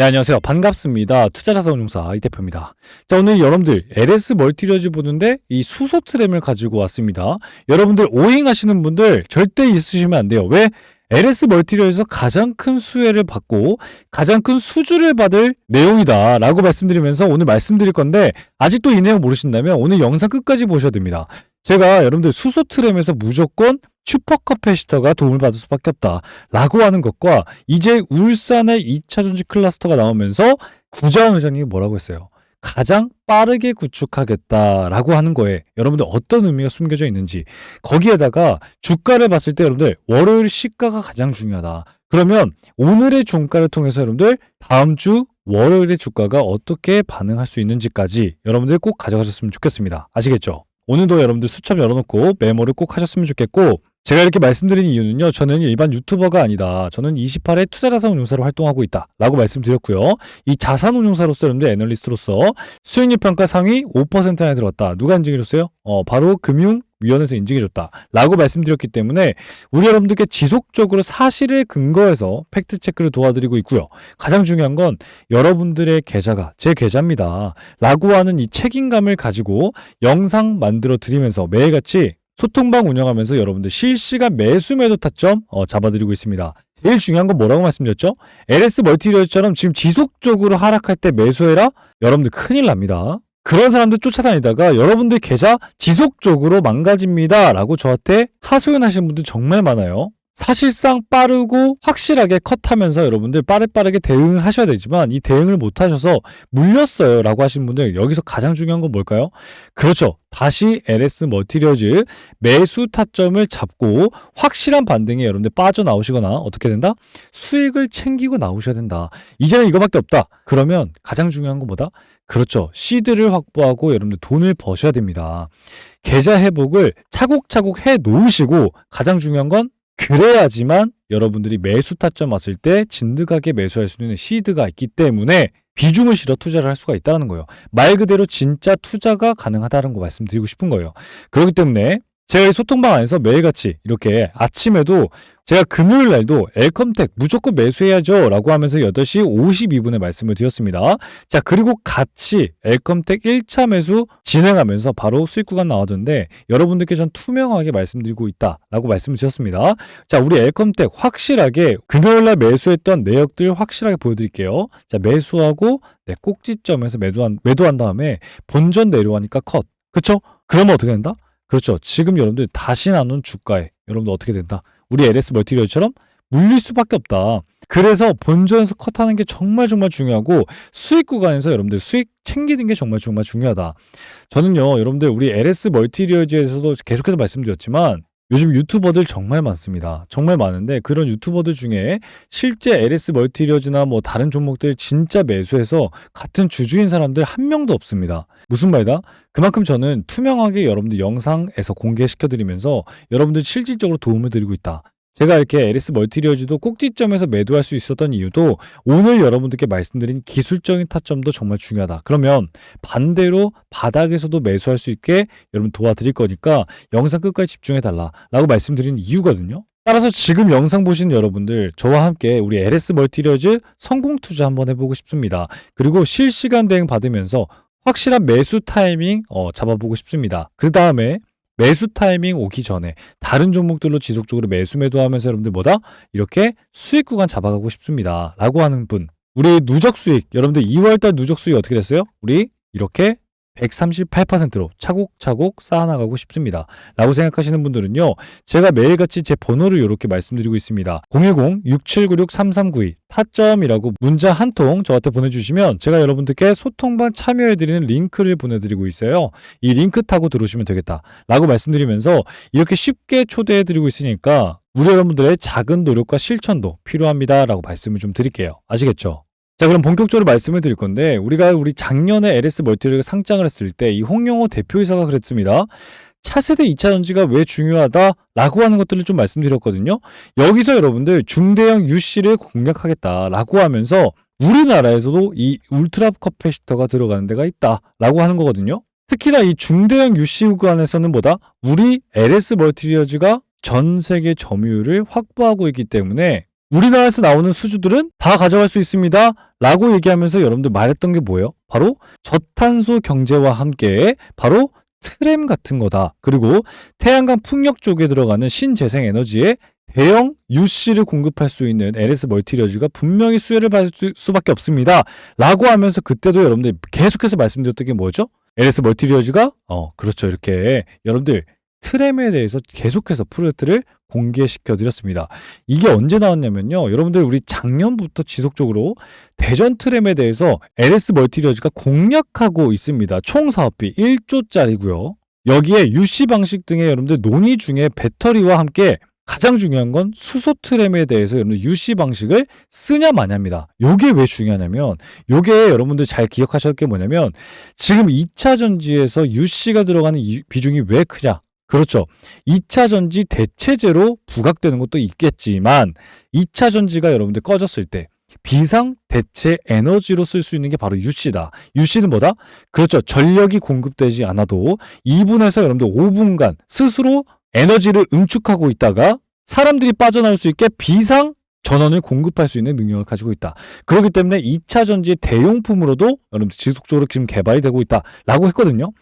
네, 안녕하세요. 반갑습니다. 투자자산운용사 이 대표입니다. 자, 오늘 여러분들 LS 멀티리어즈 보는데 이 수소 트램을 가지고 왔습니다. 여러분들 오행 하시는 분들 절대 있으시면 안 돼요. 왜? LS 멀티리어에서 가장 큰 수혜를 받고 가장 큰 수주를 받을 내용이다 라고 말씀드리면서 오늘 말씀드릴 건데 아직도 이 내용 모르신다면 오늘 영상 끝까지 보셔야 됩니다. 제가 여러분들 수소 트램에서 무조건 슈퍼 커패시터가 도움을 받을 수밖에 없다 라고 하는 것과 이제 울산의 2차 전지 클러스터가 나오면서 구자원 회장님이 뭐라고 했어요? 가장 빠르게 구축하겠다라고 하는 거에 여러분들 어떤 의미가 숨겨져 있는지 거기에다가 주가를 봤을 때 여러분들 월요일 시가가 가장 중요하다. 그러면 오늘의 종가를 통해서 여러분들 다음 주 월요일의 주가가 어떻게 반응할 수 있는지까지 여러분들 꼭 가져가셨으면 좋겠습니다. 아시겠죠? 오늘도 여러분들 수첩 열어놓고 메모를 꼭 하셨으면 좋겠고 제가 이렇게 말씀드린 이유는요. 저는 일반 유튜버가 아니다. 저는 28회 투자자산운용사로 활동하고 있다. 라고 말씀드렸고요. 이 자산운용사로서 여러분들 애널리스트로서 수익률 평가 상위 5% 안에 들었다. 누가 인증해줬어요? 어, 바로 금융 위원회에서 인증해줬다. 라고 말씀드렸기 때문에 우리 여러분들께 지속적으로 사실을 근거해서 팩트체크를 도와드리고 있고요. 가장 중요한 건 여러분들의 계좌가 제 계좌입니다. 라고 하는 이 책임감을 가지고 영상 만들어 드리면서 매일같이 소통방 운영하면서 여러분들 실시간 매수 매도 타점 어, 잡아드리고 있습니다. 제일 중요한 건 뭐라고 말씀드렸죠? LS 멀티리얼처럼 지금 지속적으로 하락할 때 매수해라? 여러분들 큰일 납니다. 그런 사람들 쫓아다니다가 여러분들 계좌 지속적으로 망가집니다. 라고 저한테 하소연하시는 분들 정말 많아요. 사실상 빠르고 확실하게 컷하면서 여러분들 빠르빠르게 대응을 하셔야 되지만 이 대응을 못 하셔서 물렸어요 라고 하시는 분들 여기서 가장 중요한 건 뭘까요? 그렇죠. 다시 LS 머티리얼즈 매수 타점을 잡고 확실한 반등에 여러분들 빠져나오시거나 어떻게 된다? 수익을 챙기고 나오셔야 된다. 이제는 이거밖에 없다. 그러면 가장 중요한 건 뭐다? 그렇죠. 시드를 확보하고 여러분들 돈을 버셔야 됩니다. 계좌 회복을 차곡차곡 해 놓으시고 가장 중요한 건 그래야지만 여러분들이 매수 타점 왔을 때 진득하게 매수할 수 있는 시드가 있기 때문에 비중을 실어 투자를 할 수가 있다는 거예요. 말 그대로 진짜 투자가 가능하다는 거 말씀드리고 싶은 거예요. 그렇기 때문에 제가 이 소통방 안에서 매일같이 이렇게 아침에도 제가 금요일 날도 엘컴텍 무조건 매수해야죠 라고 하면서 8시 52분에 말씀을 드렸습니다. 자, 그리고 같이 엘컴텍 1차 매수 진행하면서 바로 수익 구간 나왔던데 여러분들께 전 투명하게 말씀드리고 있다 라고 말씀을 드렸습니다. 자, 우리 엘컴텍 확실하게 금요일 날 매수했던 내역들 확실하게 보여드릴게요. 자, 매수하고 네, 꼭지점에서 매도한, 매도한 다음에 본전 내려가니까 컷. 그쵸? 그러면 어떻게 된다? 그렇죠. 지금 여러분들 다시 나눈 주가에 여러분들 어떻게 된다? 우리 LS 멀티리얼처럼 물릴 수밖에 없다. 그래서 본전에서 컷하는 게 정말 정말 중요하고 수익 구간에서 여러분들 수익 챙기는 게 정말 정말 중요하다. 저는요, 여러분들 우리 LS 멀티리얼즈에서도 계속해서 말씀드렸지만 요즘 유튜버들 정말 많습니다. 정말 많은데 그런 유튜버들 중에 실제 LS 멀티리어즈나 뭐 다른 종목들 진짜 매수해서 같은 주주인 사람들 한 명도 없습니다. 무슨 말이다? 그만큼 저는 투명하게 여러분들 영상에서 공개시켜드리면서 여러분들 실질적으로 도움을 드리고 있다. 제가 이렇게 LS 멀티리어즈도 꼭지점에서 매도할 수 있었던 이유도 오늘 여러분들께 말씀드린 기술적인 타점도 정말 중요하다. 그러면 반대로 바닥에서도 매수할 수 있게 여러분 도와드릴 거니까 영상 끝까지 집중해 달라 라고 말씀드리는 이유거든요. 따라서 지금 영상 보시는 여러분들 저와 함께 우리 LS 멀티리어즈 성공 투자 한번 해보고 싶습니다. 그리고 실시간 대응 받으면서 확실한 매수 타이밍 어, 잡아보고 싶습니다. 그 다음에 매수 타이밍 오기 전에 다른 종목들로 지속적으로 매수 매도하면서 여러분들 뭐다? 이렇게 수익 구간 잡아가고 싶습니다. 라고 하는 분. 우리 누적 수익, 여러분들 2월달 누적 수익 어떻게 됐어요? 우리 이렇게 138%로 차곡차곡 쌓아나가고 싶습니다. 라고 생각하시는 분들은요, 제가 매일같이 제 번호를 이렇게 말씀드리고 있습니다. 010-6796-3392 타점이라고 문자 한 통 저한테 보내주시면 제가 여러분들께 소통방 참여해드리는 링크를 보내드리고 있어요. 이 링크 타고 들어오시면 되겠다. 라고 말씀드리면서 이렇게 쉽게 초대해드리고 있으니까 우리 여러분들의 작은 노력과 실천도 필요합니다. 라고 말씀을 좀 드릴게요. 아시겠죠? 자, 그럼 본격적으로 말씀을 드릴 건데, 우리가 우리 작년에 LS 멀티를 상장을 했을 때, 이 홍영호 대표이사가 그랬습니다. 차세대 2차 전지가 왜 중요하다라고 하는 것들을 좀 말씀드렸거든요. 여기서 여러분들 중대형 UC를 공략하겠다라고 하면서 우리나라에서도 이 울트라 커패시터가 들어가는 데가 있다라고 하는 거거든요. 특히나 이 중대형 UC 구간에서는 뭐다? 우리 LS 멀티리어즈가 전 세계 점유율을 확보하고 있기 때문에 우리나라에서 나오는 수주들은 다 가져갈 수 있습니다. 라고 얘기하면서 여러분들 말했던 게 뭐예요? 바로 저탄소 경제와 함께 바로 트램 같은 거다. 그리고 태양광 풍력 쪽에 들어가는 신재생 에너지에 대형 UC를 공급할 수 있는 LS 멀티리어즈가 분명히 수혜를 받을 수- 수밖에 없습니다. 라고 하면서 그때도 여러분들 계속해서 말씀드렸던 게 뭐죠? LS 멀티리어즈가 어 그렇죠 이렇게 여러분들 트램에 대해서 계속해서 프로젝트를 공개시켜 드렸습니다. 이게 언제 나왔냐면요. 여러분들 우리 작년부터 지속적으로 대전 트램에 대해서 LS 멀티리어즈가 공략하고 있습니다. 총 사업비 1조짜리고요. 여기에 UC 방식 등의 여러분들 논의 중에 배터리와 함께 가장 중요한 건 수소 트램에 대해서 여러분들 UC 방식을 쓰냐 마냐입니다. 요게 왜 중요하냐면 요게 여러분들 잘 기억하셔야 할 게 뭐냐면 지금 2차 전지에서 UC가 들어가는 이 비중이 왜 크냐? 그렇죠. 2차 전지 대체제로 부각되는 것도 있겠지만 2차 전지가 여러분들 꺼졌을 때 비상 대체 에너지로 쓸 수 있는 게 바로 UC다. UC는 뭐다? 그렇죠. 전력이 공급되지 않아도 2분에서 여러분들 5분간 스스로 에너지를 응축하고 있다가 사람들이 빠져나올 수 있게 비상 전원을 공급할 수 있는 능력을 가지고 있다. 그렇기 때문에 2차 전지의 대용품으로도 여러분들 지속적으로 지금 개발이 되고 있다라고 했거든요.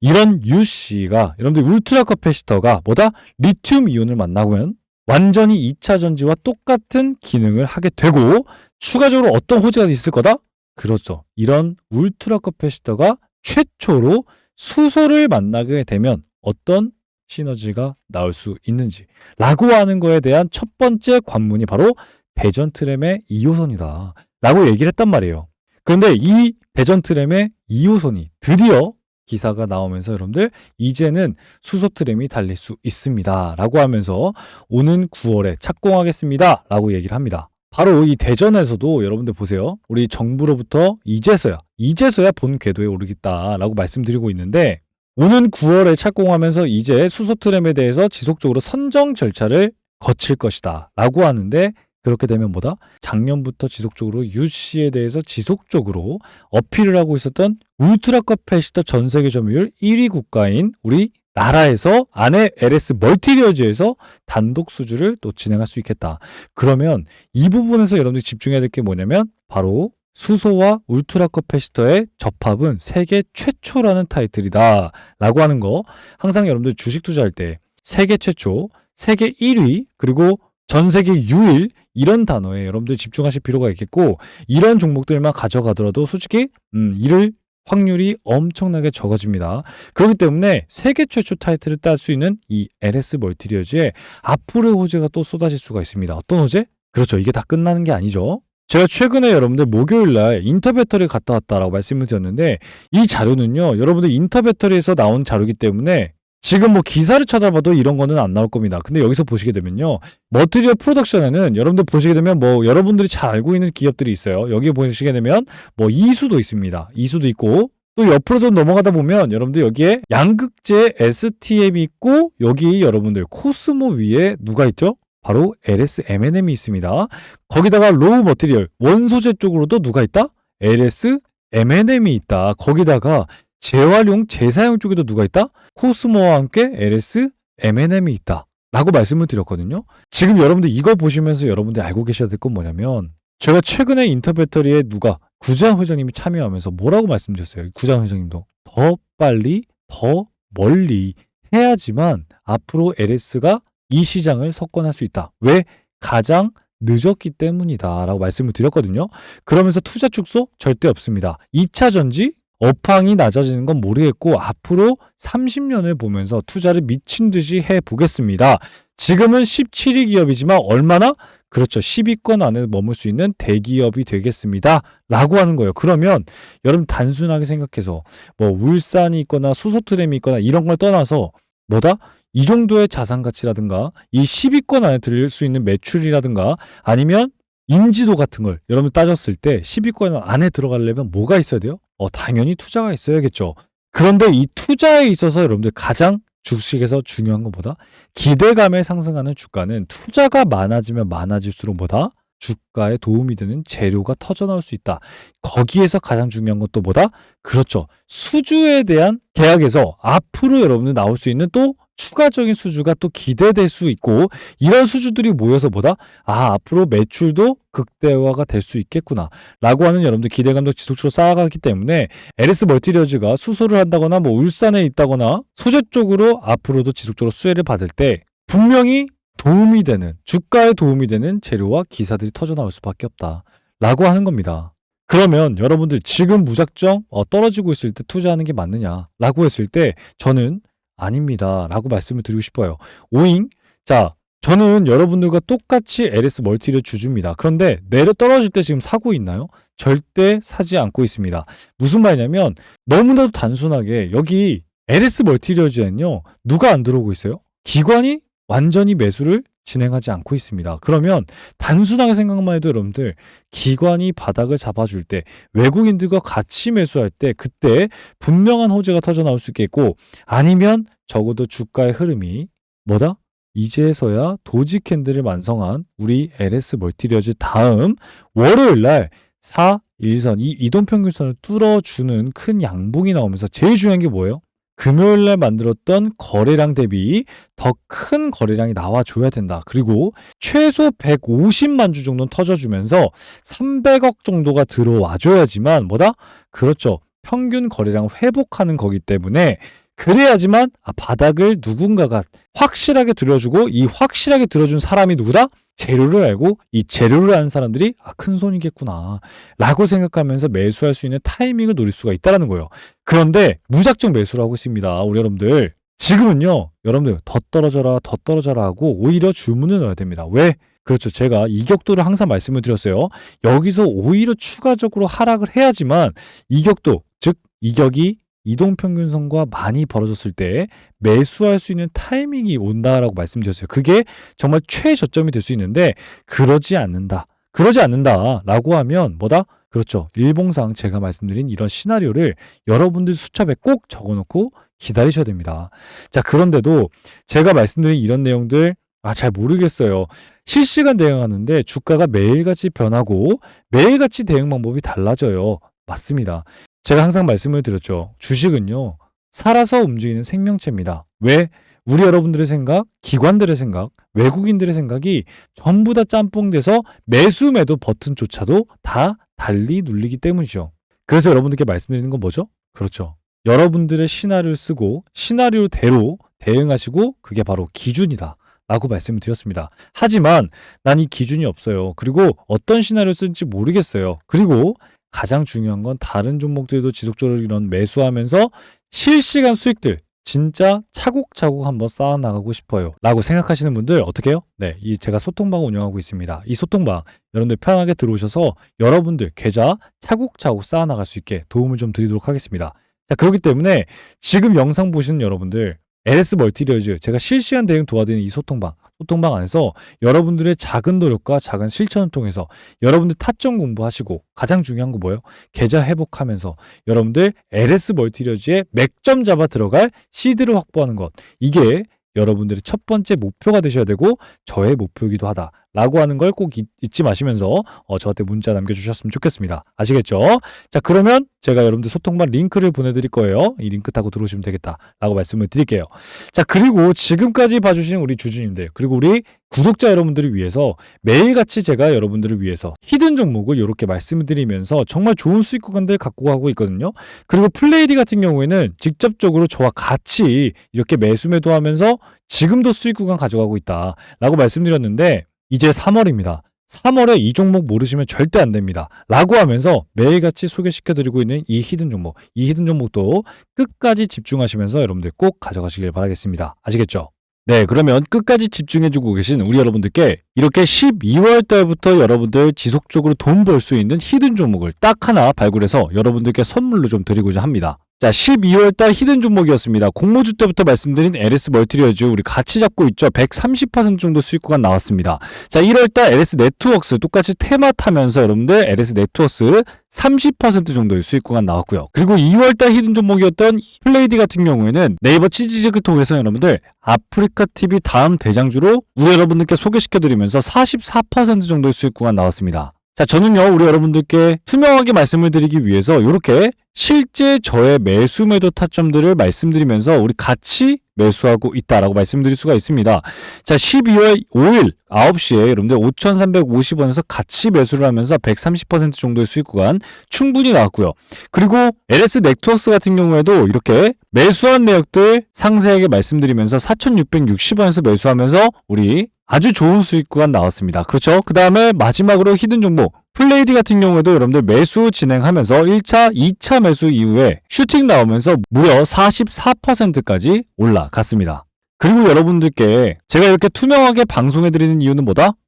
이런 UC가 여러분들 울트라 커패시터가 뭐다? 리튬 이온을 만나면 완전히 2차 전지와 똑같은 기능을 하게 되고 추가적으로 어떤 호재가 있을 거다? 그렇죠. 이런 울트라 커패시터가 최초로 수소를 만나게 되면 어떤 시너지가 나올 수 있는지 라고 하는 거에 대한 첫 번째 관문이 바로 대전 트램의 2호선이다 라고 얘기를 했단 말이에요. 그런데 이 대전 트램의 2호선이 드디어 기사가 나오면서 여러분들 이제는 수소 트램이 달릴 수 있습니다 라고 하면서 오는 9월에 착공하겠습니다 라고 얘기를 합니다. 바로 이 대전에서도 여러분들 보세요. 우리 정부로부터 이제서야 이제서야 본 궤도에 오르겠다라고 말씀드리고 있는데 오는 9월에 착공하면서 이제 수소 트램에 대해서 지속적으로 선정 절차를 거칠 것이다 라고 하는데 그렇게 되면 뭐다? 작년부터 지속적으로 UC에 대해서 지속적으로 어필을 하고 있었던 울트라 커패시터 전 세계 점유율 1위 국가인 우리 나라에서 안에 LS 멀티리어즈에서 단독 수주를 또 진행할 수 있겠다. 그러면 이 부분에서 여러분들이 집중해야 될 게 뭐냐면 바로 수소와 울트라 커패시터의 접합은 세계 최초라는 타이틀이다. 라고 하는 거 항상 여러분들 주식 투자할 때 세계 최초, 세계 1위, 그리고 전 세계 유일 이런 단어에 여러분들 집중하실 필요가 있겠고 이런 종목들만 가져가더라도 솔직히 음, 이를 확률이 엄청나게 적어집니다. 그렇기 때문에 세계 최초 타이틀을 딸 수 있는 이 LS 멀티리어즈에 앞으로의 호재가 또 쏟아질 수가 있습니다. 어떤 호재? 그렇죠. 이게 다 끝나는 게 아니죠. 제가 최근에 여러분들 목요일 날 인터배터리 갔다 왔다라고 말씀을 드렸는데 이 자료는요. 여러분들 인터배터리에서 나온 자료이기 때문에 지금 뭐 기사를 찾아봐도 이런 거는 안 나올 겁니다. 근데 여기서 보시게 되면요. 머티리얼 프로덕션에는 여러분들 보시게 되면 뭐 여러분들이 잘 알고 있는 기업들이 있어요. 여기 보시게 되면 뭐 이수도 있습니다. 이수도 있고 또 옆으로 좀 넘어가다 보면 여러분들 여기에 양극재 STM이 있고 여기 여러분들 코스모 위에 누가 있죠? 바로 LS M&M이 있습니다. 거기다가 로우 머티리얼 원소재 쪽으로도 누가 있다? LS M&M이 있다. 거기다가 재활용 재사용 쪽에도 누가 있다? 코스모와 함께 LS M&M이 있다. 라고 말씀을 드렸거든요. 지금 여러분들 이거 보시면서 여러분들 알고 계셔야 될 건 뭐냐면 제가 최근에 인터배터리에 누가 구장 회장님이 참여하면서 뭐라고 말씀드렸어요. 구장 회장님도 더 빨리 더 멀리 해야지만 앞으로 LS가 이 시장을 석권할 수 있다. 왜? 가장 늦었기 때문이다. 라고 말씀을 드렸거든요. 그러면서 투자 축소 절대 없습니다. 2차 전지 업황이 낮아지는 건 모르겠고 앞으로 30년을 보면서 투자를 미친 듯이 해 보겠습니다. 지금은 17위 기업이지만 얼마나 그렇죠. 10위권 안에 머물 수 있는 대기업이 되겠습니다. 라고 하는 거예요. 그러면 여러분 단순하게 생각해서 뭐 울산이 있거나 수소트램이 있거나 이런 걸 떠나서 뭐다? 이 정도의 자산 가치라든가 이 10위권 안에 들을 수 있는 매출이라든가 아니면 인지도 같은 걸 여러분 따졌을 때 10위권 안에 들어가려면 뭐가 있어야 돼요? 어, 당연히 투자가 있어야겠죠. 그런데 이 투자에 있어서 여러분들 가장 주식에서 중요한 것보다 기대감에 상승하는 주가는 투자가 많아지면 많아질수록 뭐다? 주가에 도움이 되는 재료가 터져 나올 수 있다. 거기에서 가장 중요한 것도 뭐다? 그렇죠. 수주에 대한 계약에서 앞으로 여러분들 나올 수 있는 또 추가적인 수주가 또 기대될 수 있고 이런 수주들이 모여서 보다 아 앞으로 매출도 극대화가 될 수 있겠구나 라고 하는 여러분들 기대감도 지속적으로 쌓아가기 때문에 LS 멀티리어즈가 수소를 한다거나 뭐 울산에 있다거나 소재 쪽으로 앞으로도 지속적으로 수혜를 받을 때 분명히 도움이 되는 주가에 도움이 되는 재료와 기사들이 터져 나올 수밖에 없다 라고 하는 겁니다. 그러면 여러분들 지금 무작정 어, 떨어지고 있을 때 투자하는 게 맞느냐 라고 했을 때 저는 아닙니다 라고 말씀을 드리고 싶어요. 오잉 자 저는 여러분들과 똑같이 LS 멀티를 주주입니다. 그런데 내려 떨어질 때 지금 사고 있나요? 절대 사지 않고 있습니다. 무슨 말이냐면 너무나도 단순하게 여기 LS 멀티리어즈에는요 누가 안 들어오고 있어요? 기관이 완전히 매수를 진행하지 않고 있습니다. 그러면 단순하게 생각만 해도 여러분들 기관이 바닥을 잡아줄 때 외국인들과 같이 매수할 때 그때 분명한 호재가 터져 나올 수 있겠고 아니면 적어도 주가의 흐름이 뭐다? 이제서야 도지 캔들을 완성한 우리 LS 멀티리어즈 다음 월요일 날 4, 1선 이 이동평균선을 뚫어주는 큰 양봉이 나오면서 제일 중요한 게 뭐예요? 금요일 날 만들었던 거래량 대비 더 큰 거래량이 나와줘야 된다. 그리고 최소 150만 주 정도는 터져주면서 300억 정도가 들어와줘야지만 뭐다? 그렇죠. 평균 거래량을 회복하는 거기 때문에 그래야지만 아, 바닥을 누군가가 확실하게 들어주고 이 확실하게 들어준 사람이 누구다? 재료를 알고 이 재료를 아는 사람들이 아, 큰 손이겠구나 라고 생각하면서 매수할 수 있는 타이밍을 노릴 수가 있다는 거예요. 그런데 무작정 매수를 하고 있습니다. 우리 여러분들. 지금은요, 여러분들 더 떨어져라, 더 떨어져라 하고 오히려 주문을 넣어야 됩니다. 왜? 그렇죠. 제가 이격도를 항상 말씀을 드렸어요. 여기서 오히려 추가적으로 하락을 해야지만 이격도, 즉 이격이 이동평균선과 많이 벌어졌을 때 매수할 수 있는 타이밍이 온다라고 말씀드렸어요. 그게 정말 최저점이 될 수 있는데 그러지 않는다. 그러지 않는다라고 하면 뭐다? 그렇죠. 일봉상 제가 말씀드린 이런 시나리오를 여러분들 수첩에 꼭 적어놓고 기다리셔야 됩니다. 자, 그런데도 제가 말씀드린 이런 내용들 아, 잘 모르겠어요. 실시간 대응하는데 주가가 매일같이 변하고 매일같이 대응 방법이 달라져요. 맞습니다. 제가 항상 말씀을 드렸죠. 주식은요, 살아서 움직이는 생명체입니다. 왜? 우리 여러분들의 생각, 기관들의 생각, 외국인들의 생각이 전부 다 짬뽕돼서 매수 매도 버튼조차도 다 달리 눌리기 때문이죠. 그래서 여러분들께 말씀드리는 건 뭐죠? 그렇죠. 여러분들의 시나리오를 쓰고 시나리오대로 대응하시고 그게 바로 기준이다. 라고 말씀을 드렸습니다. 하지만 난 이 기준이 없어요. 그리고 어떤 시나리오 쓸지 모르겠어요. 그리고 가장 중요한 건 다른 종목들도 지속적으로 이런 매수하면서 실시간 수익들 진짜 차곡차곡 한번 쌓아 나가고 싶어요. 라고 생각하시는 분들 어떻게 해요? 네, 이 제가 소통방 운영하고 있습니다. 이 소통방 여러분들 편하게 들어오셔서 여러분들 계좌 차곡차곡 쌓아 나갈 수 있게 도움을 좀 드리도록 하겠습니다. 자, 그렇기 때문에 지금 영상 보시는 여러분들 LS 멀티리어즈 제가 실시간 대응 도와드리는 이 소통방 소통방 안에서 여러분들의 작은 노력과 작은 실천을 통해서 여러분들 타점 공부하시고 가장 중요한 거 뭐예요? 계좌 회복하면서 여러분들 LS 멀티리어즈에 맥점 잡아 들어갈 시드를 확보하는 것 이게 여러분들의 첫 번째 목표가 되셔야 되고 저의 목표이기도 하다. 라고 하는 걸 꼭 잊지 마시면서 어, 저한테 문자 남겨주셨으면 좋겠습니다. 아시겠죠? 자, 그러면 제가 여러분들 소통방 링크를 보내드릴 거예요. 이 링크 타고 들어오시면 되겠다. 라고 말씀을 드릴게요. 자, 그리고 지금까지 봐주신 우리 주주님들, 그리고 우리 구독자 여러분들을 위해서 매일같이 제가 여러분들을 위해서 히든 종목을 이렇게 말씀을 드리면서 정말 좋은 수익 구간들 갖고 가고 있거든요. 그리고 플레이디 같은 경우에는 직접적으로 저와 같이 이렇게 매수 매도하면서 지금도 수익 구간 가져가고 있다. 라고 말씀드렸는데 이제 3월입니다. 3월에 이 종목 모르시면 절대 안 됩니다. 라고 하면서 매일같이 소개시켜드리고 있는 이 히든 종목, 이 히든 종목도 끝까지 집중하시면서 여러분들 꼭 가져가시길 바라겠습니다. 아시겠죠? 네, 그러면 끝까지 집중해주고 계신 우리 여러분들께 이렇게 12월 달부터 여러분들 지속적으로 돈 벌 수 있는 히든 종목을 딱 하나 발굴해서 여러분들께 선물로 좀 드리고자 합니다. 자, 12월 달 히든 종목이었습니다. 공모주 때부터 말씀드린 LS 멀티리어즈 우리 같이 잡고 있죠. 130% 정도 수익 구간 나왔습니다. 자, 1월 달 LS 네트워크스 똑같이 테마 타면서 여러분들 LS 네트워크스 30% 정도의 수익 구간 나왔고요. 그리고 2월 달 히든 종목이었던 플레이디 같은 경우에는 네이버 치즈직을 통해서 여러분들 아프리카 TV 다음 대장주로 우리 여러분들께 소개시켜 드리면서 44% 정도의 수익 구간 나왔습니다. 자, 저는요, 우리 여러분들께 투명하게 말씀을 드리기 위해서 이렇게 실제 저의 매수 매도 타점들을 말씀드리면서 우리 같이 매수하고 있다라고 말씀드릴 수가 있습니다. 자, 12월 5일 9시에 여러분들 5,350원에서 같이 매수를 하면서 130% 정도의 수익 구간 충분히 나왔고요. 그리고 LS 넥트워크스 같은 경우에도 이렇게 매수한 내역들 상세하게 말씀드리면서 4,660원에서 매수하면서 우리 아주 좋은 수익 구간 나왔습니다. 그렇죠? 그 다음에 마지막으로 히든 종목 플레이디 같은 경우에도 여러분들 매수 진행하면서 1차, 2차 매수 이후에 슈팅 나오면서 무려 44%까지 올라갔습니다. 그리고 여러분들께 제가 이렇게 투명하게 방송해드리는 이유는 뭐다?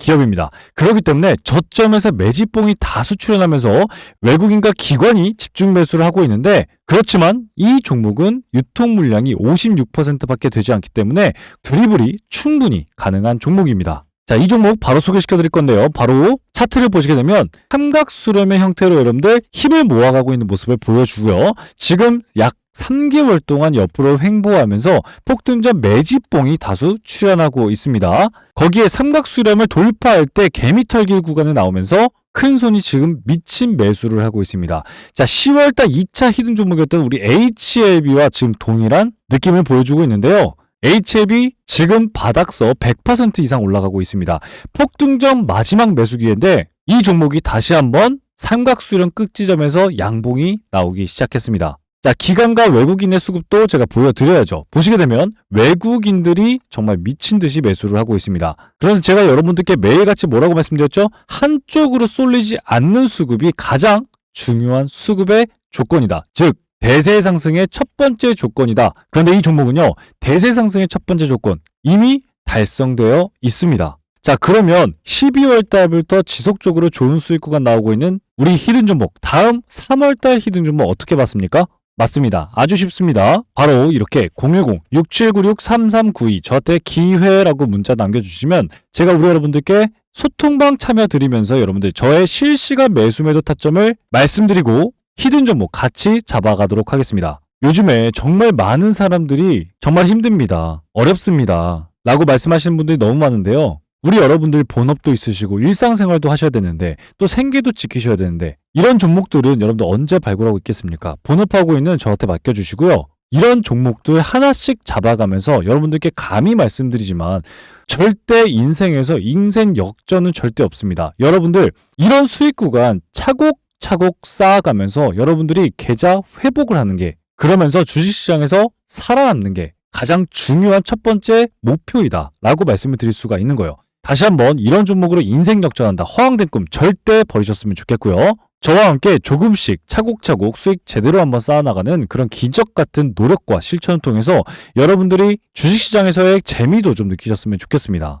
기업입니다. 그렇기 때문에 저점에서 매집봉이 다수 출현하면서 외국인과 기관이 집중 매수를 하고 있는데 그렇지만 이 종목은 유통 물량이 56%밖에 되지 않기 때문에 드리블이 충분히 가능한 종목입니다. 자, 이 종목 바로 소개시켜 드릴 건데요. 바로 차트를 보시게 되면 삼각수렴의 형태로 여러분들 힘을 모아가고 있는 모습을 보여주고요. 지금 약 3개월 동안 옆으로 횡보하면서 폭등전 매집봉이 다수 출현하고 있습니다. 거기에 삼각수렴을 돌파할 때 개미털길 구간에 나오면서 큰 손이 지금 미친 매수를 하고 있습니다. 자, 10월달 2차 히든 종목이었던 우리 HLB와 지금 동일한 느낌을 보여주고 있는데요. HLB 지금 바닥서 100% 이상 올라가고 있습니다. 폭등전 마지막 매수 기회인데 이 종목이 다시 한번 삼각수렴 끝지점에서 양봉이 나오기 시작했습니다. 자, 기관과 외국인의 수급도 제가 보여드려야죠. 보시게 되면 외국인들이 정말 미친 듯이 매수를 하고 있습니다. 그런데 제가 여러분들께 매일같이 뭐라고 말씀드렸죠? 한쪽으로 쏠리지 않는 수급이 가장 중요한 수급의 조건이다. 즉, 대세 상승의 첫 번째 조건이다. 그런데 이 종목은요, 대세 상승의 첫 번째 조건 이미 달성되어 있습니다. 자, 그러면 12월 달부터 지속적으로 좋은 수익 구간 나오고 있는 우리 히든 종목, 다음 3월 달 히든 종목 어떻게 봤습니까? 맞습니다. 아주 쉽습니다. 바로 이렇게 010-6796-3392 저한테 기회라고 문자 남겨주시면 제가 우리 여러분들께 소통방 참여 드리면서 여러분들 저의 실시간 매수 매도 타점을 말씀드리고 히든 종목 같이 잡아가도록 하겠습니다. 요즘에 정말 많은 사람들이 정말 힘듭니다. 어렵습니다. 라고 말씀하시는 분들이 너무 많은데요. 우리 여러분들 본업도 있으시고 일상생활도 하셔야 되는데 또 생계도 지키셔야 되는데 이런 종목들은 여러분들 언제 발굴하고 있겠습니까? 본업하고 있는 저한테 맡겨주시고요. 이런 종목들 하나씩 잡아가면서 여러분들께 감히 말씀드리지만 절대 인생에서 인생 역전은 절대 없습니다. 여러분들 이런 수익 구간 차곡차곡 쌓아가면서 여러분들이 계좌 회복을 하는 게 그러면서 주식시장에서 살아남는 게 가장 중요한 첫 번째 목표이다 라고 말씀을 드릴 수가 있는 거예요. 다시 한번 이런 종목으로 인생 역전한다. 허황된 꿈 절대 버리셨으면 좋겠고요. 저와 함께 조금씩 차곡차곡 수익 제대로 한번 쌓아나가는 그런 기적 같은 노력과 실천을 통해서 여러분들이 주식시장에서의 재미도 좀 느끼셨으면 좋겠습니다.